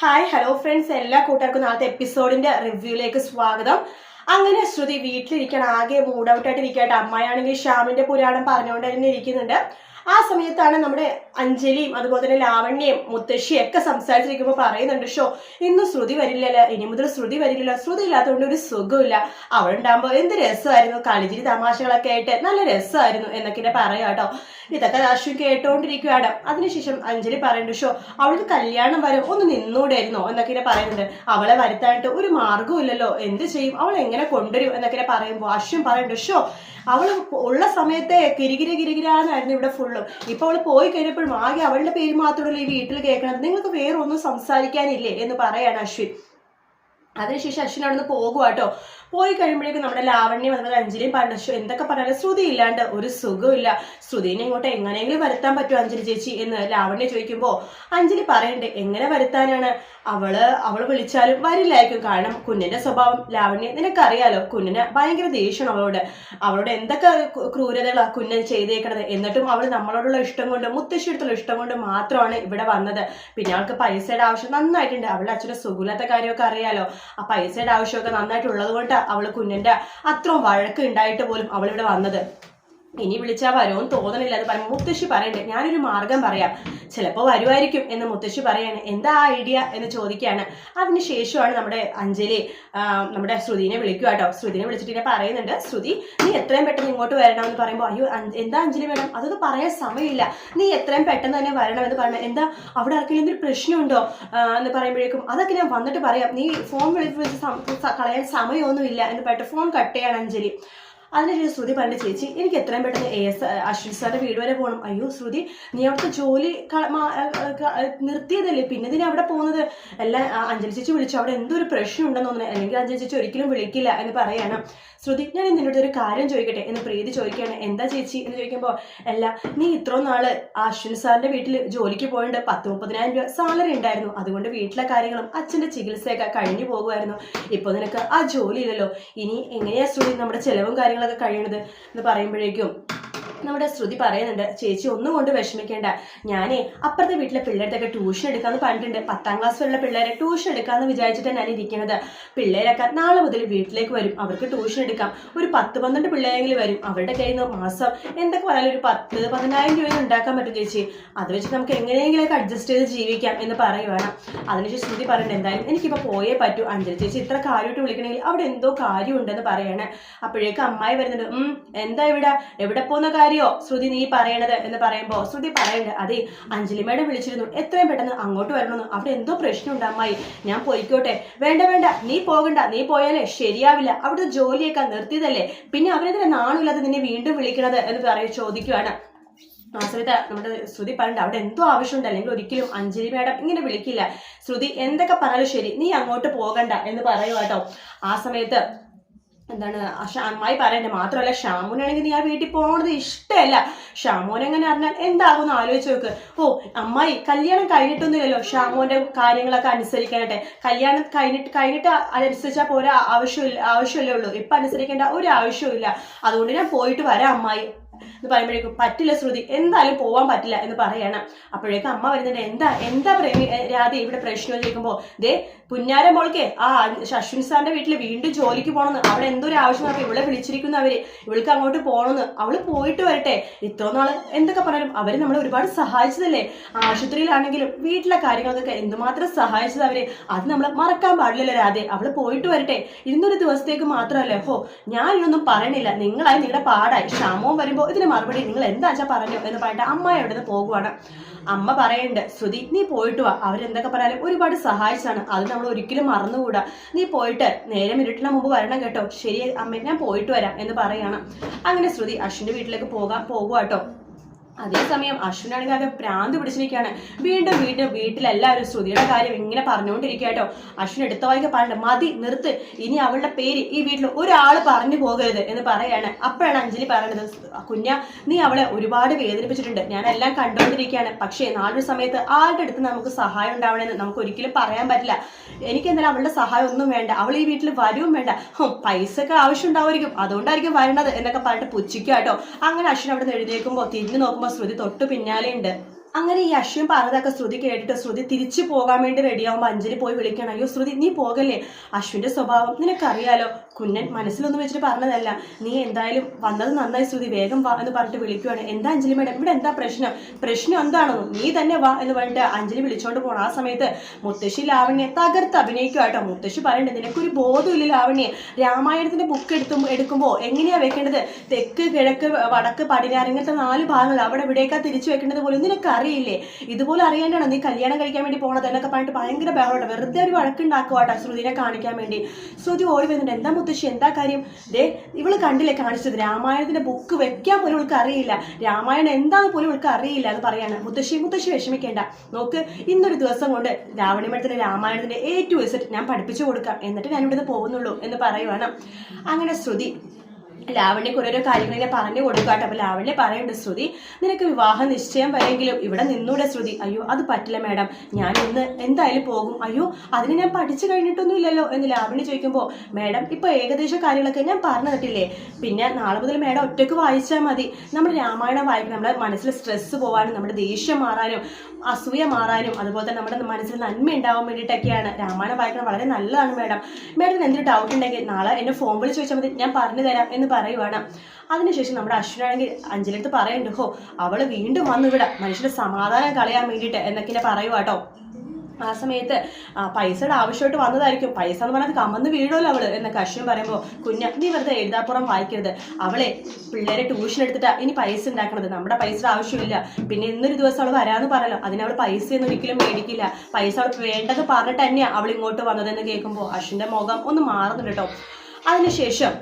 Hi hello friends എല്ലാ കൂട്ടുകാർക്കും നാളത്തെ എപ്പിസോഡിന്റെ റിവ്യൂയിലേക്ക് സ്വാഗതം. അങ്ങനെ ശ്രുതി വീട്ടിലിരിക്കണം. ആകെ മൂഡ് ഔട്ട് ആയിട്ട് ഇരിക്കട്ടെ അമ്മയാണെങ്കിൽ ശ്യാമിന്റെ പുരാണം പറഞ്ഞുകൊണ്ട് തന്നെ ഇരിക്കുന്നുണ്ട്. ആ സമയത്താണ് നമ്മുടെ അഞ്ജലിയും അതുപോലെ തന്നെ ലാവണ്യയും മുത്തശ്ശിയും ഒക്കെ സംസാരിച്ചിരിക്കുമ്പോൾ പറയുന്നുണ്ട് ഷോ ഇന്നും ശ്രുതി വരില്ലല്ലോ ഇനി മുതൽ ശ്രുതി വരില്ലല്ലോ ശ്രുതി ഇല്ലാത്തതുകൊണ്ട് ഒരു സുഖമില്ല അവളുണ്ടാകുമ്പോൾ എന്ത് രസമായിരുന്നു കളിച്ചിരി തമാശകളൊക്കെ ആയിട്ട് നല്ല രസമായിരുന്നു എന്നൊക്കെ പറയാം കേട്ടോ. ഇതൊക്കെ അശ്വിൻ കേട്ടോണ്ടിരിക്കുകയാണ് അതിനുശേഷം അഞ്ജലി പറയുന്നുണ്ട് ഷോ അവൾക്ക് കല്യാണം വരും ഒന്ന് നിന്നൂടായിരുന്നോ? എന്നൊക്കെ പറയുന്നുണ്ട്. അവളെ വരുത്താനായിട്ട് ഒരു മാർഗമില്ലല്ലോ എന്ത് ചെയ്യും? അവൾ എങ്ങനെ കൊണ്ടുവരും? എന്നൊക്കെ പറയുമ്പോൾ അശ്വിൻ പറയുന്നുണ്ട് ഷോ അവൾ ഉള്ള സമയത്തെ കിരികിരി കിരികിരാന്നായിരുന്നു ഇവിടെ ഫുള്ളും ഇപ്പൊ അവൾ പോയി കഴിഞ്ഞപ്പോഴും ആകെ അവളുടെ പേര് മാത്രമല്ല ഈ വീട്ടിൽ കേൾക്കണത്? നിങ്ങൾക്ക് വേറെ ഒന്നും സംസാരിക്കാനില്ലേ എന്ന് പറയാണ് അശ്വിൻ. അതിനുശേഷം അശ്വിൻ അവിടെ നിന്ന് പോകുക കേട്ടോ പോയി കഴിയുമ്പോഴേക്കും നമ്മുടെ ലാവണ്യം അതുപോലെ അഞ്ജലിയും പറഞ്ഞു "ശ്ശോ, എന്തൊക്കെ പറഞ്ഞാലും ശ്രുതി ഇല്ലാണ്ട് ഒരു സുഖമില്ല ശ്രുതിനെ ഇങ്ങോട്ട് എങ്ങനെയെങ്കിലും വരുത്താൻ പറ്റുമോ അഞ്ജലി ചേച്ചി? എന്ന് ലാവണ്യ ചോദിക്കുമ്പോൾ അഞ്ജലി പറയണ്ടേ എങ്ങനെ വരുത്താനാണ്? അവൾ അവൾ വിളിച്ചാലും വരില്ലായിരിക്കും. കാരണം കുഞ്ഞിന്റെ സ്വഭാവം ലാവണ്യ നിനക്കറിയാലോ കുഞ്ഞിന് ഭയങ്കര ദേഷ്യമാണ് അവളോട്. അവളോട് എന്തൊക്കെ ക്രൂരതകളാണ് ക്രൂരതകളാ കുഞ്ഞൻ ചെയ്തേക്കണത്. എന്നിട്ടും അവൾ നമ്മളോടുള്ള ഇഷ്ടം കൊണ്ട് മുത്തശ്ശിയെടുത്തുള്ള ഇഷ്ടം കൊണ്ട് മാത്രമാണ് ഇവിടെ വന്നത്. പിന്നെ അവൾക്ക് പൈസയുടെ ആവശ്യം നന്നായിട്ടുണ്ട്. അവളുടെ അച്ഛന്റെ സുഖമില്ലാത്ത കാര്യമൊക്കെ അറിയാലോ. ആ പൈസയുടെ ആവശ്യമൊക്കെ നന്നായിട്ടുള്ളത് കൊണ്ട് അവൾ കുഞ്ഞിന്റെ അത്രയും വഴക്ക് ഉണ്ടായിട്ട് പോലും അവളിവിടെ വന്നത്. ഇനി വിളിച്ചാൽ വരുമെന്ന് തോന്നണില്ല അത് പറയും. മുത്തശ്ശി പറയണ്ടേ ഞാനൊരു മാർഗം പറയാം. ചിലപ്പോൾ വരുമായിരിക്കും എന്ന് മുത്തശ്ശി പറയാണ്. എന്താ ഐഡിയ എന്ന് ചോദിക്കുകയാണ്. അതിനുശേഷമാണ് നമ്മുടെ അഞ്ജലി നമ്മുടെ ശ്രുതിനെ വിളിക്കുക കേട്ടോ. ശ്രുതിനെ വിളിച്ചിട്ട് ഇങ്ങനെ പറയുന്നുണ്ട്. ശ്രുതി നീ എത്രയും പെട്ടെന്ന് ഇങ്ങോട്ട് വരണം എന്ന് പറയുമ്പോൾ അയ്യോ എന്താ അഞ്ജലി വേണം അതൊന്നും പറയാൻ സമയമില്ല. നീ എത്രയും പെട്ടെന്ന് തന്നെ വരണം എന്ന് പറഞ്ഞാൽ എന്താ അവിടെ ആർക്കെങ്കിലും എന്തൊരു പ്രശ്നമുണ്ടോ? എന്ന് പറയുമ്പോഴേക്കും അതൊക്കെ ഞാൻ വന്നിട്ട് പറയാം. നീ ഫോൺ വിളിച്ച് കളയാൻ സമയമൊന്നുമില്ല എന്ന് പറഞ്ഞിട്ട് ഫോൺ കട്ട് ചെയ്യാണ് അഞ്ജലി. അതിനുശേഷം ശ്രുതി പറഞ്ഞു ചേച്ചി എനിക്ക് എത്രയും പെട്ടെന്ന് എ എസ് അശ്വിൻ സാറിന്റെ വീട് വരെ പോകണം അയ്യോ ശ്രുതി നീ അവിടുത്തെ ജോലി നിർത്തിയതല്ലേ? പിന്നെ ഇതിനെ അവിടെ പോകുന്നത്? എല്ലാം അഞ്ജലി ചേച്ചി വിളിച്ചു. അവിടെ എന്തൊരു പ്രശ്നം ഉണ്ടെന്ന് തോന്നുന്നു. അല്ലെങ്കിൽ അഞ്ജലി ചേച്ചി ഒരിക്കലും വിളിക്കില്ല എന്ന് പറയാണ്. ശ്രുതി ഞാൻ നിന്നോട് ഒരു കാര്യം ചോദിക്കട്ടെ? എന്ന് പ്രീതി ചോദിക്കുകയാണ്. എന്താ ചേച്ചി? എന്ന് ചോദിക്കുമ്പോൾ അല്ല നീ ഇത്രയും നാൾ അശ്വിൻ സാറിന്റെ വീട്ടിൽ ജോലിക്ക് പോയിട്ട് പത്ത് മുപ്പതിനായിരം രൂപ സാലറി ഉണ്ടായിരുന്നു. അതുകൊണ്ട് വീട്ടിലെ കാര്യങ്ങളും അച്ഛന്റെ ചികിത്സയൊക്കെ കഴിഞ്ഞു പോകുമായിരുന്നു. ഇപ്പൊ നിനക്ക് ആ ജോലി ഇല്ലല്ലോ. ഇനി എങ്ങനെയാ ശ്രുതി നമ്മുടെ ചെലവും കാര്യങ്ങളൊക്കെ കഴിയണത് എന്ന് പറയുമ്പോഴേക്കും നമ്മുടെ ശ്രുതി പറയുന്നുണ്ട് ചേച്ചി ഒന്നും കൊണ്ട് വിഷമിക്കേണ്ട. ഞാനേ അപ്പുറത്തെ വീട്ടിലെ പിള്ളേരത്തൊക്കെ ട്യൂഷൻ എടുക്കാന്ന് പറഞ്ഞിട്ടുണ്ട്. പത്താം ക്ലാസ് വരെയുള്ള പിള്ളേരെ ട്യൂഷൻ എടുക്കാമെന്ന് വിചാരിച്ചിട്ട് ഞാൻ ഇരിക്കുന്നത് പിള്ളേരൊക്കെ നാളെ മുതൽ വീട്ടിലേക്ക് വരും. അവർക്ക് ട്യൂഷൻ എടുക്കാം. ഒരു പത്ത് പന്ത്രണ്ട് പിള്ളേരെങ്കിലും വരും. അവരുടെ കയ്യിൽ നിന്ന് മാസം എന്തൊക്കെ പറയാനും ഒരു പത്ത് പതിനായിരം രൂപ ഉണ്ടാക്കാൻ പറ്റും ചേച്ചി. അത് വെച്ച് നമുക്ക് എങ്ങനെയെങ്കിലൊക്കെ അഡ്ജസ്റ്റ് ചെയ്ത് ജീവിക്കാം എന്ന് പറയുവാണ്. അതിനുശേഷം ശ്രുതി പറഞ്ഞിട്ട് എന്തായാലും എനിക്കിപ്പോൾ പോയേ പറ്റൂ. അഞ്ജലി ചേച്ചി ഇത്ര കാര്യമായിട്ട് വിളിക്കണമെങ്കിൽ അവിടെ എന്തോ കാര്യമുണ്ടെന്ന് പറയണേ. അപ്പോഴേക്കും അമ്മായി വരുന്നുണ്ട് എന്താ ഇവിടെ? എവിടെ പോകുന്ന കാര്യോ? ശ്രുതി നീ പറയണത് എന്ന് പറയുമ്പോൾ ശ്രുതി പറയണ്ട് അതെ അഞ്ജലി മേഡം വിളിച്ചിരുന്നു. എത്രയും പെട്ടെന്ന് അങ്ങോട്ട് വരണമെന്ന്. അവിടെ എന്തോ പ്രശ്നം അമ്മായി. ഞാൻ പോയിക്കോട്ടെ. വേണ്ട വേണ്ട. നീ പോകണ്ട. നീ പോയാലേ ശരിയാവില്ല. അവിടുത്തെ ജോലിയൊക്കെ നിർത്തിയതല്ലേ. പിന്നെ അവരെന്തിനാ നാണില്ലാതെ നിന്നെ വീണ്ടും വിളിക്കണത്? എന്ന് പറയും ചോദിക്കുവാണ്. ആ സമയത്ത് നമ്മുടെ ശ്രുതി പറഞ്ഞിട്ട് അവിടെ എന്തോ ആവശ്യമുണ്ട്. അല്ലെങ്കിൽ ഒരിക്കലും അഞ്ജലി മേഡം ഇങ്ങനെ വിളിക്കില്ല. ശ്രുതി എന്തൊക്കെ പറഞ്ഞാലും ശരി. നീ അങ്ങോട്ട് പോകണ്ട. എന്ന് പറയുക കേട്ടോ. ആ സമയത്ത് എന്താണ് അമ്മായി പറയണ്ടേ മാത്രമല്ല ഷാമുനാണെങ്കിൽ നീ ആ വീട്ടിൽ പോകണത് ഇഷ്ടമല്ല. ഷാമോൻ എങ്ങനെ അറിഞ്ഞാൽ എന്താകുമെന്ന് ആലോചിച്ച് നോക്ക്. ഓ അമ്മായി കല്യാണം കഴിഞ്ഞിട്ടൊന്നുമില്ലല്ലോ. ഷാമോന്റെ കാര്യങ്ങളൊക്കെ അനുസരിക്കാനായിട്ട് കല്യാണം കഴിഞ്ഞിട്ട് കഴിഞ്ഞിട്ട് അതനുസരിച്ചാൽ പോരാ ആവശ്യമില്ല ആവശ്യമല്ലേ ഉള്ളൂ. ഇപ്പൊ അനുസരിക്കേണ്ട ഒരു ആവശ്യവും ഇല്ല. അതുകൊണ്ട് ഞാൻ പോയിട്ട് വരാം അമ്മായി. എന്ന് പറയുമ്പോഴേക്കും പറ്റില്ല ശ്രുതി. എന്തായാലും പോവാൻ പറ്റില്ല എന്ന് പറയണം. അപ്പോഴേക്കും അമ്മ വരുന്നുണ്ട് എന്താ എന്താ പ്രേമി രാധി ഇവിടെ പ്രശ്നം ചോദിക്കുമ്പോ ദേ പുന്നാര മോൾക്ക്. ആ അശ്വിൻ സാറിന്റെ വീട്ടിൽ വീണ്ടും ജോലിക്ക് പോകണമെന്ന് അവിടെ എന്തൊരു ഒരു ആവശ്യം പറഞ്ഞാൽ ഇവളെ വിളിച്ചിരിക്കുന്ന അവർ. ഇവൾക്ക് അങ്ങോട്ട് പോകണമെന്ന് അവൾ പോയിട്ട് വരട്ടെ. ഇത്ര നാൾ എന്തൊക്കെ പറഞ്ഞാലും അവർ നമ്മളെ ഒരുപാട് സഹായിച്ചതല്ലേ? ആശുപത്രിയിലാണെങ്കിലും വീട്ടിലെ കാര്യങ്ങൾക്കൊക്കെ എന്തുമാത്രം സഹായിച്ചത് അവർ? അത് നമ്മൾ മറക്കാൻ പാടില്ലല്ലോ രാധെ. അവൾ പോയിട്ട് വരട്ടെ. ഇന്നൊരു ദിവസത്തേക്ക് മാത്രമല്ലേ? ഹോ ഞാൻ ഇതൊന്നും പറയണില്ല. നിങ്ങളായി നിങ്ങളുടെ പാടായി. ക്ഷാമവും വരുമ്പോൾ ഇതിന് മറുപടി നിങ്ങൾ എന്താ വെച്ചാൽ പറഞ്ഞു എന്ന് പറഞ്ഞിട്ട് അമ്മ എവിടെ നിന്ന് പോകുവാണ്. അമ്മ പറയണ്ട് ശ്രുതി നീ പോയിട്ട് വാ. അവരെന്തൊക്കെ പറഞ്ഞാലും ഒരുപാട് സഹായിച്ചാണ് അത് നമ്മൾ ഒരിക്കലും മറന്നുകൂടാ. നീ പോയിട്ട് നേരെ ഇരുട്ടിന് മുമ്പ് വരണം കേട്ടോ. ശരി അമ്മ ഞാൻ പോയിട്ട് വരാം എന്ന് പറയണം. അങ്ങനെ ശ്രുതി അശ്വിന്റെ വീട്ടിലേക്ക് പോകാൻ പോകുക കേട്ടോ. അതേസമയം അശ്വിനാണെങ്കിൽ ആകെ പ്രാന്ത് പിടിച്ചിരിക്കുകയാണ്. വീണ്ടും വീണ്ടും വീട്ടിലെല്ലാവരും ശ്രുതിയുടെ കാര്യം ഇങ്ങനെ പറഞ്ഞുകൊണ്ടിരിക്കുകയാട്ടോ. അശ്വിൻ എടുത്ത വായിക്ക പറയണ്ട മതി നിർത്ത്. ഇനി അവളുടെ പേര് ഈ വീട്ടിൽ ഒരാൾ പറഞ്ഞു പോകരുത് എന്ന് പറയാണ് അപ്പോഴാണ് അഞ്ജലി പറയണത് കുഞ്ഞ നീ അവളെ ഒരുപാട് വേദനിപ്പിച്ചിട്ടുണ്ട്. ഞാൻ എല്ലാം കണ്ടുകൊണ്ടിരിക്കുകയാണ്. പക്ഷേ നാളൊരു സമയത്ത് ആരുടെ അടുത്ത് നമുക്ക് സഹായം ഉണ്ടാവണമെന്ന് നമുക്ക് ഒരിക്കലും പറയാൻ പറ്റില്ല. എനിക്ക് എന്തായാലും അവളുടെ സഹായം ഒന്നും വേണ്ട. അവൾ ഈ വീട്ടിൽ വരവും വേണ്ട. പൈസ ഒക്കെ ആവശ്യം ഉണ്ടാവുമായിരിക്കും. അതുകൊണ്ടായിരിക്കും വരണത് എന്നൊക്കെ പറഞ്ഞിട്ട് പുച്ഛിക്കുക കേട്ടോ അങ്ങനെ അശ്വിൻ അവിടെ നിന്ന് എഴുതിയേക്കുമ്പോൾ തിരിഞ്ഞു നോക്കുമ്പോൾ ശ്രുതി തൊട്ട് പിന്നാലെ ഉണ്ട്. അങ്ങനെ ഈ അശ്വിൻ പറഞ്ഞതൊക്കെ ശ്രുതി കേട്ടിട്ട് ശ്രുതി തിരിച്ചു പോകാൻ വേണ്ടി റെഡിയാവുമ്പോൾ അഞ്ജലി പോയി വിളിക്കണം. അയ്യോ ശ്രുതി നീ പോകല്ലേ? അശ്വിന്റെ സ്വഭാവം നിനക്കറിയാലോ? കുഞ്ഞൻ മനസ്സിലൊന്നും വെച്ചിട്ട് പറഞ്ഞതല്ല. നീ എന്തായാലും വന്നത് നന്നായി ശ്രുതി. വേഗം വാ എന്ന് പറഞ്ഞിട്ട് വിളിക്കുവാണ്. എന്താ അഞ്ജലി മേഡം? ഇവിടെ എന്താ പ്രശ്നം? പ്രശ്നം എന്താണോ? നീ തന്നെ വാ എന്ന് പറഞ്ഞിട്ട് അഞ്ജലി വിളിച്ചോണ്ട് പോകണം ആ സമയത്ത് മുത്തശ്ശി ലാവണ്യെ തകർത്ത് അഭിനയിക്കുക കേട്ടോ. മുത്തശ്ശി പറയണ്ടത് നിനക്കൊരു ബോധമില്ല ലാവണ്യെ. രാമായണത്തിന്റെ ബുക്ക് എടുത്തും എടുക്കുമ്പോൾ എങ്ങനെയാ വെക്കേണ്ടത്? തെക്ക് കിഴക്ക് വടക്ക് പടിഞ്ഞാറ് ഇങ്ങനത്തെ നാല് ഭാഗങ്ങൾ അവിടെ ഇവിടേക്കാ തിരിച്ചു വെക്കേണ്ടത് പോലും നിനക്ക് അറിയില്ലേ ഇതുപോലെ അറിയാനാണോ നീ കല്യാണം കഴിക്കാൻ വേണ്ടി പോണത്? എന്നൊക്കെ പറഞ്ഞിട്ട് ഭയങ്കര ബഹളം വെറുതെ ഒരു വഴക്കുണ്ടാക്കുവാട്ടോ ശ്രുതിനെ കാണിക്കാൻ വേണ്ടി. ശ്രുതി ഓടി വരുന്നുണ്ട് എന്താ മുത്തശ്ശി എന്താ കാര്യം? ദേ ഇവൾ കണ്ടില്ലേ കാണിച്ചത് രാമായണത്തിന്റെ ബുക്ക് വെക്കാൻ പോലും ഇവൾക്ക് അറിയില്ല. രാമായണം എന്താന്ന് പോലും ഇവൾക്ക് അറിയില്ല എന്ന് പറയാണ്. മുത്തശ്ശി മുത്തശ്ശി വിഷമിക്കേണ്ട. നോക്ക് ഇന്നൊരു ദിവസം കൊണ്ട് രാവണിമഠത്തിന്റെ രാമായണത്തിന്റെ എ ടു ഞാൻ പഠിപ്പിച്ചു കൊടുക്കാം. എന്നിട്ട് ഞാൻ ഇവിടുന്ന് പോകുന്നുള്ളൂ എന്ന് പറയുവാണ്. അങ്ങനെ ശ്രുതി ലാവണ്യക്ക് ഓരോരോ കാര്യങ്ങൾ ഇങ്ങനെ പറഞ്ഞു കൊടുക്കാട്ടെ അപ്പൊ ലാവണ്യ പറയുന്നുണ്ട് ശ്രുതി നിനക്ക് വിവാഹ നിശ്ചയം വരെങ്കിലും ഇവിടെ നിന്നൂടെ ശ്രുതി. അയ്യോ അത് പറ്റില്ല മാഡം. ഞാൻ ഇന്ന് എന്തായാലും പോകും. അയ്യോ അതിന് ഞാൻ പഠിച്ചു കഴിഞ്ഞിട്ടൊന്നുമില്ലല്ലോ എന്ന് ലാവണ്യ ചോദിക്കുമ്പോൾ മാഡം ഇപ്പൊ ഏകദേശ കാര്യങ്ങളൊക്കെ ഞാൻ പറഞ്ഞു തട്ടില്ലേ പിന്നെ നാളെ മുതൽ മാഡം ഒറ്റയ്ക്ക് വായിച്ചാൽ മതി. നമ്മൾ രാമായണം വായിക്കും നമ്മുടെ മനസ്സിൽ സ്ട്രെസ് പോകാനും നമ്മുടെ ദേഷ്യം മാറാനും അസൂയ മാറാനും അതുപോലെ തന്നെ നമ്മുടെ മനസ്സിൽ നന്മ ഉണ്ടാവാൻ വേണ്ടിയിട്ടൊക്കെയാണ്. രാമായണം വായിക്കണം വളരെ നല്ലതാണ് മാഡം. മാഡത്തിന് എന്തൊരു ഡൗട്ട് ഉണ്ടെങ്കിൽ നാളെ എന്നെ ഫോൺ വിളിച്ച് ചോദിച്ചാൽ മതി. ഞാൻ പറഞ്ഞു തരാം എന്ന് പറയുവാണ്. അതിനുശേഷം നമ്മുടെ അശ്വിനാണെങ്കിൽ അഞ്ജലിയടുത്ത് പറയുന്നുണ്ട് ഹോ അവൾ വീണ്ടും വന്നു ഇവിടെ മനുഷ്യന്റെ സമാധാനം കളയാൻ വേണ്ടിയിട്ട് എന്നൊക്കെ പറയുവാട്ടോ ആ സമയത്ത് പൈസയുടെ ആവശ്യമായിട്ട് വന്നതായിരിക്കും. പൈസ എന്ന് പറഞ്ഞാൽ കമന്ന് വീഴുമല്ലോ അവൾ? എന്നൊക്കെ അശ്വിൻ പറയുമ്പോൾ കുഞ്ഞ നീ വെറുതെ എഴുതാപ്പുറം വായിക്കരുത്. അവളെ പിള്ളേരെ ട്യൂഷൻ എടുത്തിട്ടാ ഇനി പൈസ ഉണ്ടാക്കണത്. നമ്മുടെ പൈസയുടെ ആവശ്യമില്ല. പിന്നെ ഇന്നൊരു ദിവസം അവൾ വരാമെന്ന് പറയല്ലോ അതിന് അവൾ പൈസയൊന്നും ഒരിക്കലും മേടിക്കില്ല. പൈസ അവൾക്ക് വേണ്ടത് പറഞ്ഞിട്ട് തന്നെയാണ് അവൾ ഇങ്ങോട്ട് വന്നതെന്ന് കേൾക്കുമ്പോൾ അശ്വിന്റെ മുഖം ഒന്ന് മാറുന്നുണ്ട് കേട്ടോ അതിനുശേഷം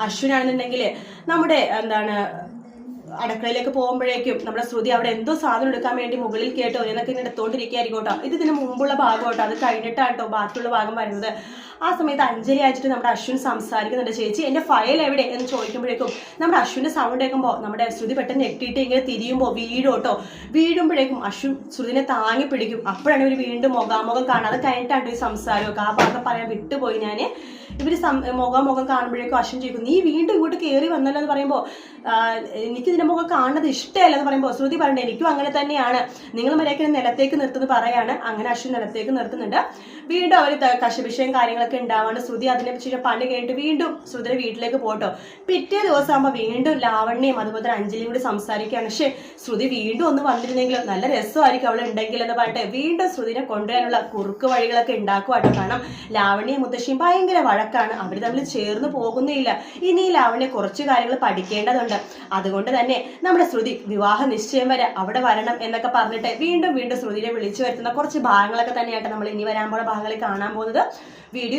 അശ്വിനാണെന്നുണ്ടെങ്കിൽ നമ്മുടെ എന്താണ് അടുക്കളയിലേക്ക് പോകുമ്പോഴേക്കും നമ്മുടെ ശ്രുതി അവിടെ എന്തോ സാധനം എടുക്കാൻ വേണ്ടി മുകളിൽ കേട്ടോ എന്നൊക്കെ ഇങ്ങനെ എടുത്തോണ്ടിരിക്കുകയായിരിക്കും കേട്ടോ. ഇത് ഇതിന് മുമ്പുള്ള ഭാഗം കേട്ടോ. അത് കഴിഞ്ഞിട്ടാണ് കേട്ടോ ബാക്കിയുള്ള ഭാഗം വരുന്നത്. ആ സമയത്ത് അഞ്ജലി ആയിട്ട് നമ്മുടെ അശ്വിൻ സംസാരിക്കുന്നുണ്ട്. ചേച്ചി എന്റെ ഫയൽ എവിടെ? എന്ന് ചോദിക്കുമ്പോഴേക്കും നമ്മുടെ അശ്വിന്റെ സൗണ്ട് കേൾക്കുമ്പോൾ നമ്മുടെ ശ്രുതി പെട്ടെന്ന് ഞെട്ടിയിട്ട് ഇങ്ങനെ തിരിയുമ്പോൾ വീഴോട്ടോ വീഴുമ്പോഴേക്കും അശ്വിൻ ശ്രുതിനെ താങ്ങി പിടിക്കും. അപ്പോഴാണ് ഇവർ വീണ്ടും മുഖാമുഖം കാണാതെ കഴിഞ്ഞിട്ടാണ് ഈ സംസാരമൊക്കെ. ആ ഭാഗം പറയാൻ വിട്ടുപോയി ഞാൻ ഇവർ സം- മുഖാമുഖം കാണുമ്പോഴേക്കും അശ്വിൻ ചോദിക്കും നീ വീണ്ടും ഇങ്ങോട്ട് കയറി വന്നല്ലോ? എന്ന് പറയുമ്പോൾ എനിക്ക് ഇതിന്റെ മുഖം കാണുന്നത് ഇഷ്ടമല്ല എന്ന് പറയുമ്പോൾ ശ്രുതി പറയണ്ട എനിക്കും അങ്ങനെ തന്നെയാണ്. നിങ്ങൾ മര്യാദയ്ക്ക് നിലത്തേക്ക് നിർത്തുന്നത് പറയാണ്. അങ്ങനെ അശ്വിൻ നിലത്തേക്ക് നിർത്തുന്നുണ്ട്. വീണ്ടും അവർ കശവിഷയം കാര്യങ്ങളൊക്കെ ഉണ്ടാവാണ്ട് ശ്രുതി അതിനെ പറ്റി പണി കഴിഞ്ഞിട്ട് വീണ്ടും ശ്രുതിയുടെ വീട്ടിലേക്ക് പോട്ടോ. പിറ്റേ ദിവസം ആകുമ്പോൾ വീണ്ടും ലാവണ്യയും അതുപോലെ തന്നെ അഞ്ജലിയും കൂടി സംസാരിക്കുകയാണ്. പക്ഷേ ശ്രുതി വീണ്ടും ഒന്ന് വന്നിരുന്നെങ്കിൽ നല്ല രസമായിരിക്കും അവൾ ഉണ്ടെങ്കിൽ എന്ന് പറഞ്ഞിട്ട് വീണ്ടും ശ്രുതിനെ കൊണ്ടുവരാനുള്ള കുറുക്ക് വഴികളൊക്കെ ഉണ്ടാക്കുവാട്ടോ. കാരണം ലാവണ്യയും മുത്തശ്ശിയും ഭയങ്കര വഴക്കാണ്. അവർ തമ്മിൽ ചേർന്ന് പോകുന്നില്ല ഇനി ലാവണ്യ കുറച്ച് കാര്യങ്ങൾ പഠിക്കേണ്ടതുണ്ട്. അതുകൊണ്ട് തന്നെ നമ്മുടെ ശ്രുതി വിവാഹ നിശ്ചയം വരെ അവിടെ വരണം എന്നൊക്കെ പറഞ്ഞിട്ട് വീണ്ടും വീണ്ടും ശ്രുതിയെ വിളിച്ചു വരുത്തുന്ന കുറച്ച് ഭാഗങ്ങളൊക്കെ തന്നെയായിട്ട് നമ്മൾ ഇനി വരാൻ പോകുന്ന ഭാഗങ്ങളിൽ കാണാൻ പോകുന്നത്. വീഡിയോ